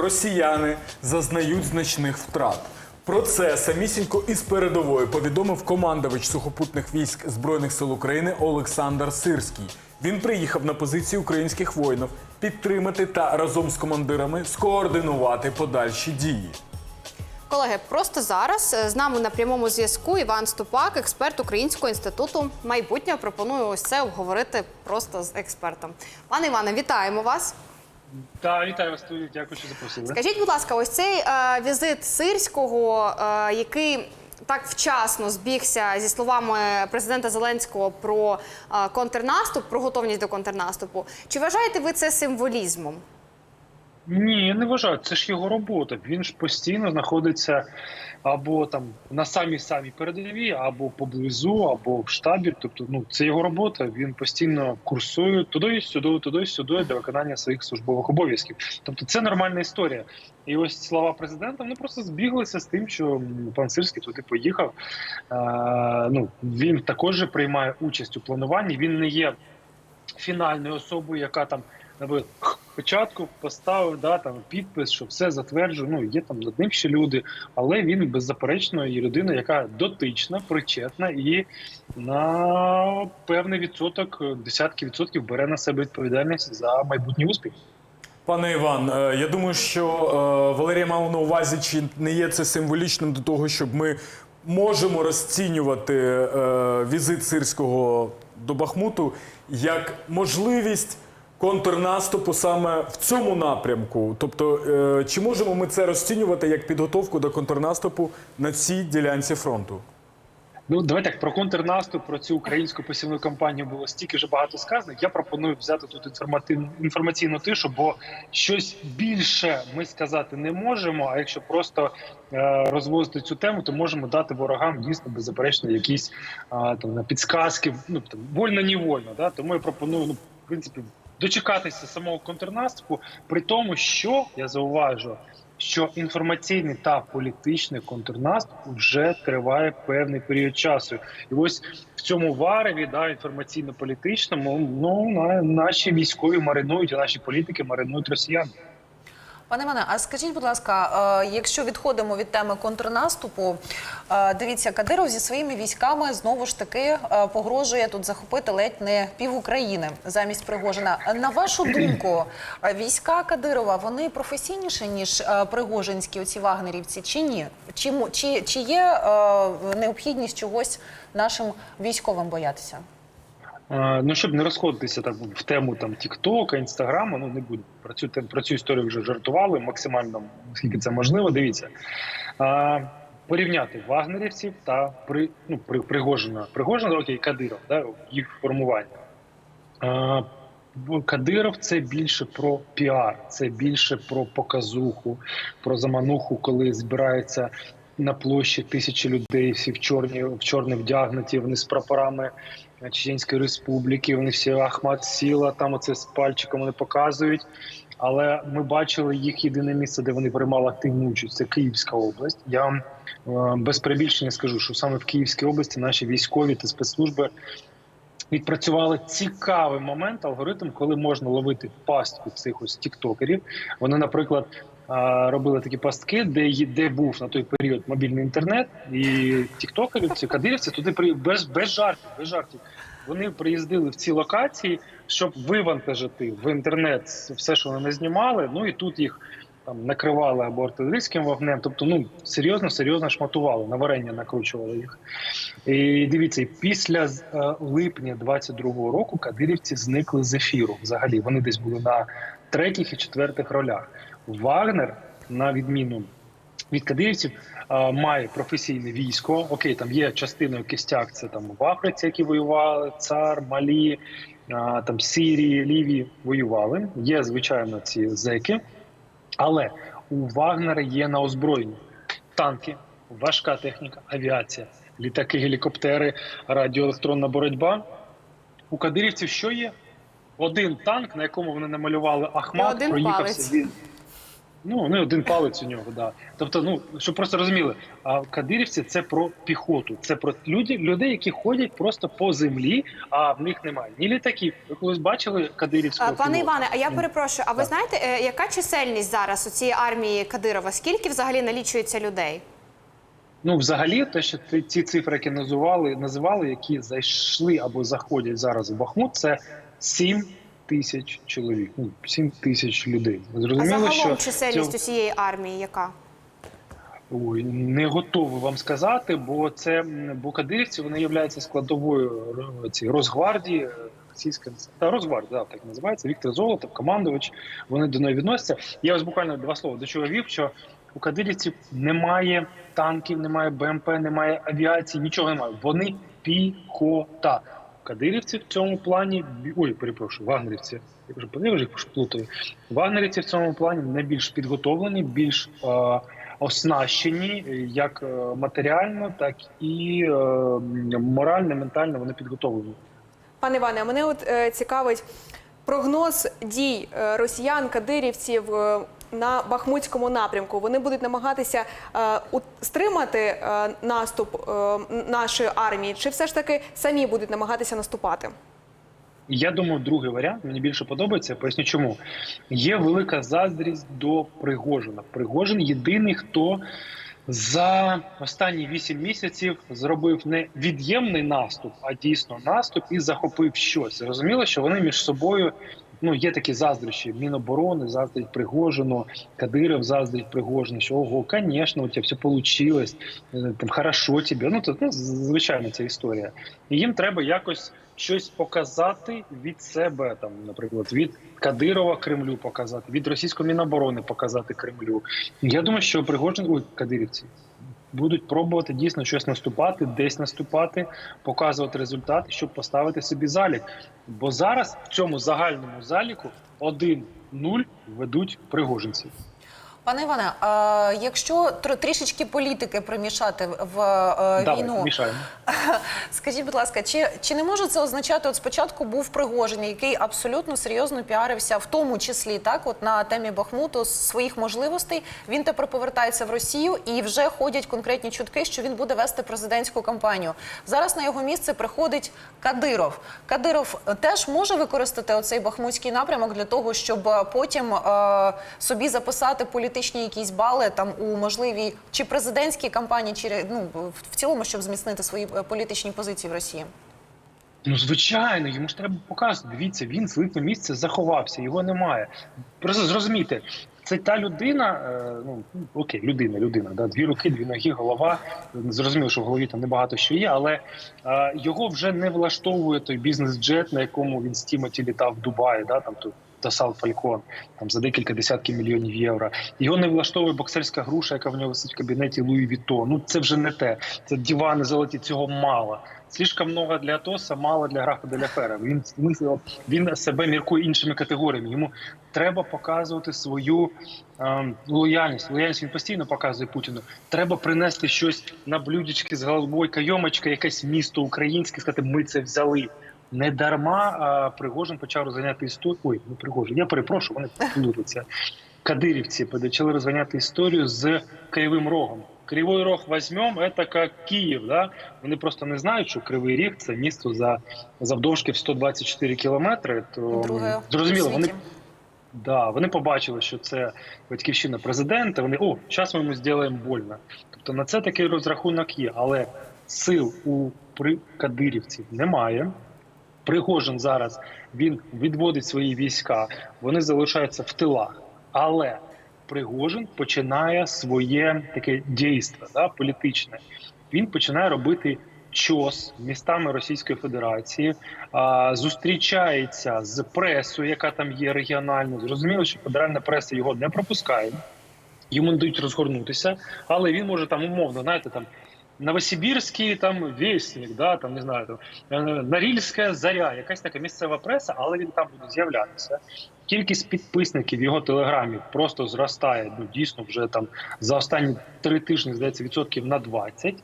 росіяни зазнають значних втрат. Про це самісінько із передової повідомив командувач сухопутних військ Збройних сил України Олександр Сирський. Він приїхав на позиції українських воїнів підтримати та разом з командирами скоординувати подальші дії. Колеги, просто зараз е, з нами на прямому зв'язку Іван Ступак, експерт Українського інституту майбутнього. Пропоную ось це обговорити просто з експертом. Пане Іване, вітаємо вас. Так, вітаю вас, Тут. Дякую, що запросили. Скажіть, будь ласка, ось цей е, візит сирського, е, який так вчасно збігся зі словами президента Зеленського про е, контрнаступ, про готовність до контрнаступу. Чи вважаєте ви це символізмом? Ні, я не вважаю. Це ж його робота. Він ж постійно знаходиться або там на самій самій передовій, або поблизу, або в штабі. Тобто, ну це його робота. Він постійно курсує туди, сюди, туди, сюди для виконання своїх службових обов'язків. Тобто, це нормальна історія. І ось слова президента вони просто збіглися з тим, що пан Сирський туди поїхав. Е, ну він також приймає участь у плануванні. Він не є фінальною особою, яка там наприклад, початку поставив да, там, підпис, що все затверджує. Ну, є там над ним ще люди, але він беззаперечно є людина, яка дотична, причетна і на певний відсоток, десятки відсотків бере на себе відповідальність за майбутній успіх. Пане Іван, е, я думаю, що е, Валерія мав на увазі, чи не є це символічним до того, щоб ми можемо розцінювати е, візит сирського до Бахмуту як можливість контрнаступу саме в цьому напрямку. Тобто, е, чи можемо ми це розцінювати як підготовку до контрнаступу на цій ділянці фронту? Ну, давайте так про контрнаступ, про цю українську посівну кампанію було стільки ж багато сказано. Я пропоную взяти тут інформаційну тишу, бо щось більше ми сказати не можемо. А якщо просто е, розвозити цю тему, то можемо дати ворогам дійсно беззаперечно якісь е, там підсказки. Ну там вольно невольно. Да? Тому я пропоную ну, в принципі дочекатися самого контрнаступу, при тому, що я зауважу. Що інформаційний та політичний контрнаступ вже триває певний період часу, і ось в цьому вареві, да, інформаційно-політичному, ну на наші військові маринують, а наші політики маринують росіян. Пане Іване, а скажіть, будь ласка, е, якщо відходимо від теми контрнаступу, е, дивіться, Кадиров зі своїми військами знову ж таки е, погрожує тут захопити ледь не пів України замість Пригожина. На вашу думку, війська Кадирова вони професійніші ніж пригожинські оці вагнерівці, чи ні? Чи, чи, чи є необхідність чогось нашим військовим боятися? Ну, щоб не розходитися так в тему там Тіктока, Інстаграму, ну не буду. Про цю про цю історію вже жартували максимально, наскільки це можливо. Дивіться. Е, Порівняти вагнерівців та при ну при Пригожина. Пригожина, окей, Кадиров, да, їх формування. Бо Кадиров це більше про піар, це більше про показуху, про замануху, коли збирається на площі тисячі людей, всі в чорні в чорне вдягнуті, вони з прапорами Чеченської республіки. Вони всі Ахмат Сіла, там оце з пальчиком вони показують. Але ми бачили їх єдине місце, де вони приймали активну участь. Це Київська область. Я вам е, без перебільшення скажу, що саме в Київській області наші військові та спецслужби відпрацювали цікавий момент, алгоритм, коли можна ловити пастку цих ось тіктокерів. Вони, наприклад, робили такі пастки, де де був на той період мобільний інтернет, і тіктокерівці, кадирівці туди при без, без жартів, без жартів. Вони приїздили в ці локації, щоб вивантажити в інтернет все, що вони знімали. Ну і тут їх там накривали або артилерійським вогнем. Тобто, ну серйозно, серйозно шматували, на варення накручували їх. І дивіться, після е, липня 22-го року кадирівці зникли з ефіру. Взагалі вони десь були на третіх і четвертих ролях. Вагнер, на відміну від кадирівців, має професійне військо. Окей, там є частиною кістяк, це там в Африці, які воювали, цар, Малі, там Сирії, Лівії воювали. Є звичайно ці зеки, але у Вагнера є на озброєнні танки, важка техніка, авіація, літаки, гелікоптери, радіоелектронна боротьба. У кадирівців що є? Один танк, на якому вони намалювали Ахмат, проїхався він. Ну, не один палець у нього, да. Тобто, ну щоб просто розуміли, а кадирівці це про піхоту, це про люди, людей, які ходять просто по землі, а в них немає ні літаків. Ви колись бачили кадирівського А, Пане пілота? Іване, а я перепрошую, а ви Так. знаєте, е, яка чисельність зараз у цієї армії Кадирова? Скільки взагалі налічується людей? Ну, взагалі, те, що ти- ці цифри, які називали, називали, які зайшли або заходять зараз в Бахмут, це 7 тисяч чоловік. Ну, 7 тисяч людей. Ви А Зрозуміло, загалом що чисельність цього- усієї армії яка? Ой, не готовий вам сказати, бо це бо кадирівці вони являються складовою ро- цієї Росгвардії. е, Російська та Росгвардія, да, так називається. Віктор Золотов, командувач. Вони до неї відносяться. Я ось буквально два слова до чого вів, що у кадирівців немає танків, немає БМП, немає авіації, нічого немає. Вони піхота. Кадирівці в цьому плані ой, перепрошую, вагнерівці. Я вже вже їх плутаю. Вагнерівці в цьому плані найбільш підготовлені, більш е, оснащені як е, матеріально, так і е, морально, ментально вони підготовлені. Пане Іване, а мене от е, цікавить прогноз дій е, росіян, кадирівців е, на Бахмутському напрямку. Вони будуть намагатися е, у- стримати е, наступ е, нашої армії, чи все ж таки самі будуть намагатися наступати? Я думаю, другий варіант мені більше подобається. Поясню, чому є велика заздрість до Пригожина. Пригожин єдиний, хто за останні вісім місяців зробив не від'ємний наступ, а дійсно наступ і захопив щось. Зрозуміло, що вони між собою. Ну, є такі заздрощі. Міноборони заздрить Пригожину, Кадиров заздрить Пригожину, що ого, звісно, у тебе все вийшло, там хорошо тебе. Ну, це ну, звичайно ця історія. І їм треба якось щось показати від себе, там, наприклад, від Кадирова Кремлю показати, від російської міноборони показати Кремлю. Я думаю, що Пригожин, ой, кадирівці будуть пробувати дійсно щось наступати, десь наступати, показувати результати, щоб поставити собі залік. Бо зараз в цьому загальному заліку 1-0 ведуть пригожинці. Пане Іване, а якщо трішечки політики примішати в е, Давай, війну, мішаємо. Скажіть, будь ласка, чи, чи не може це означати, от спочатку був Пригожин, який абсолютно серйозно піарився, в тому числі так, от на темі Бахмуту своїх можливостей. Він тепер повертається в Росію і вже ходять конкретні чутки, що він буде вести президентську кампанію. Зараз на його місце приходить Кадиров. Кадиров теж може використати оцей бахмутський напрямок для того, щоб е, потім е, собі записати політичні якісь бали там у можливій чи президентській кампанії, чи ну в цілому, щоб зміцнити свої е, політичні позиції в Росії. Ну, звичайно, йому ж треба показувати. Дивіться, він з липня місяця заховався, його немає. Просто зрозумійте, це та людина, е, ну окей, людина, людина, да, дві руки, дві ноги, голова. Зрозуміло, що в голові там небагато що є, але е, його вже не влаштовує той бізнес-джет, на якому він з Тімоті літав в Дубаї, да, там тут. Тасал Фалькон там за декілька десятків мільйонів євро. Його не влаштовує боксерська груша, яка в нього висить в кабінеті Луї Віто. Ну це вже не те. Це дивани золоті, цього мало. Слишком много для Атоса, мало для графа де Фера. Він смислив, він себе міркує іншими категоріями. Йому треба показувати свою ем, лояльність. Лояльність він постійно показує Путіну. Треба принести щось на блюдечки з головою, кайомочка, якесь місто українське, сказати, ми це взяли. Не дарма а, Пригожин почав розганяти історію. Ой, не Пригожин, я перепрошую, вони плутаються. Кадирівці почали розганяти історію з Кривим Рогом. Кривий Рог візьмемо, це як Київ. Да? Вони просто не знають, що Кривий Ріг це місто за завдовжки в 124 кілометри. То Друге зрозуміло, вони. Да, вони побачили, що це батьківщина президента. Вони о, зараз ми йому зробимо больно. Тобто на це такий розрахунок є, але сил у при кадирівців немає. Пригожин зараз він відводить свої війська, вони залишаються в тилах. Але Пригожин починає своє таке дійство да, політичне. Він починає робити чос містами Російської Федерації, а, зустрічається з пресою, яка там є регіональною. Зрозуміло, що федеральна преса його не пропускає, йому не дають розгорнутися, але він може там умовно, знаєте, там. Новосибірський там вісник, да там не знаю, там е, Норильська заря, якась така місцева преса, але він там буде з'являтися. Кількість підписників в його телеграмі просто зростає. Ну дійсно, вже там за останні три тижні здається відсотків на 20.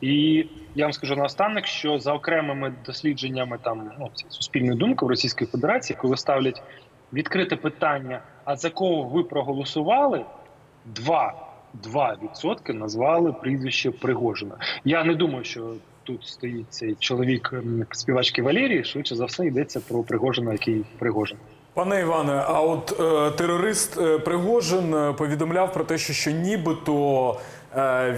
І я вам скажу наостанок, що за окремими дослідженнями там ну суспільної думки в Російській Федерації, коли ставлять відкрите питання: а за кого ви проголосували? 2, 2% назвали прізвище Пригожина. Я не думаю, що тут стоїть цей чоловік співачки Валерії. Швидше за все йдеться про Пригожина, який Пригожин. Пане Іване, а от е, терорист е, Пригожин е, повідомляв про те, що, що нібито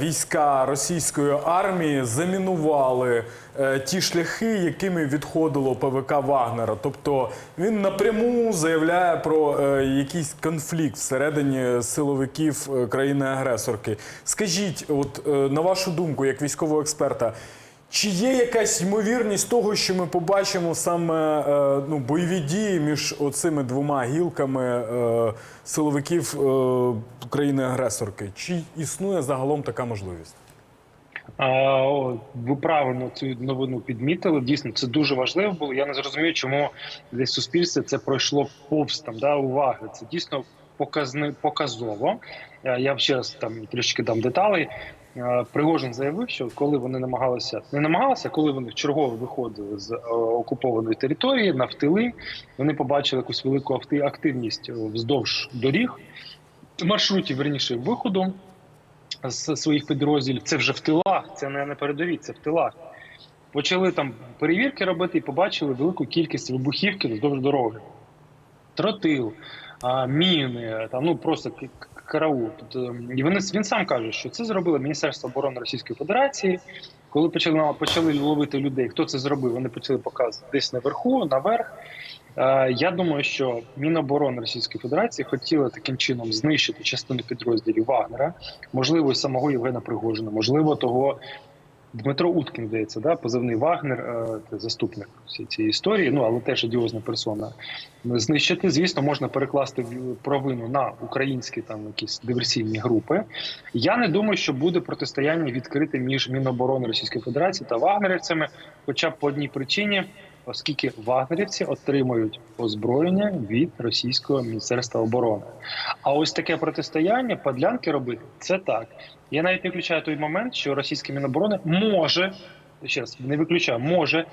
війська російської армії замінували е, ті шляхи, якими відходило ПВК Вагнера. Тобто він напряму заявляє про е, якийсь конфлікт всередині силовиків е, країни-агресорки. Скажіть, от е, на вашу думку, як військового експерта. Чи є якась ймовірність того, що ми побачимо саме е, ну, бойові дії між оцими двома гілками е, силовиків е, країни-агресорки? Чи існує загалом така можливість? Ви правильно цю новину підмітили. Дійсно, це дуже важливо було. Я не зрозумію, чому десь суспільство це пройшло повз там да, уваги. Це дійсно показни, показово. Е, Я ще раз там трішки дам деталей. Е, Пригожин заявив, що коли вони намагалися не намагалися, коли вони вчергово виходили з е, окупованої території на втили, вони побачили якусь велику активність вздовж доріг, маршрутів верніше виходу з своїх підрозділів. Це вже в тилах, це не на передовій, це в тилах. Почали там перевірки робити і побачили велику кількість вибухівки вздовж дороги. Тротил, міни, там, ну просто караул. Тобто, і вони, він сам каже, що це зробило Міністерство оборони Російської Федерації. Коли почали, почали ловити людей, хто це зробив, вони почали показувати десь наверху, наверх. Е, Я думаю, що Міноборони Російської Федерації хотіли таким чином знищити частину підрозділів Вагнера, можливо, і самого Євгена Пригожина, можливо, того Дмитро Уткін, здається, да, позивний Вагнер, е, заступник всієї цієї історії, ну але теж одіозна персона. Знищити, звісно, можна перекласти провину на українські там якісь диверсійні групи. Я не думаю, що буде протистояння відкрите між Міноборони Російської Федерації та вагнерівцями, хоча б по одній причині, оскільки вагнерівці отримують озброєння від російського міністерства оборони. А ось таке протистояння, подлянки робити це так. Я навіть не виключаю той момент, що російське міноборони може ще раз не виключаю, може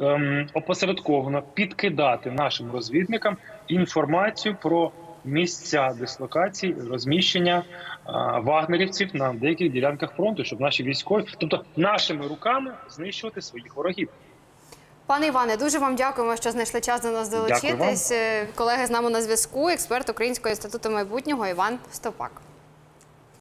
ем, опосередковано підкидати нашим розвідникам інформацію про місця дислокації, розміщення а, вагнерівців на деяких ділянках фронту, щоб наші військові, тобто нашими руками знищувати своїх ворогів. Пане Іване, дуже вам дякуємо, що знайшли час до нас Дякую вам. долучитись. Колеги з нами на зв'язку. Експерт Українського інституту майбутнього Іван Стопак.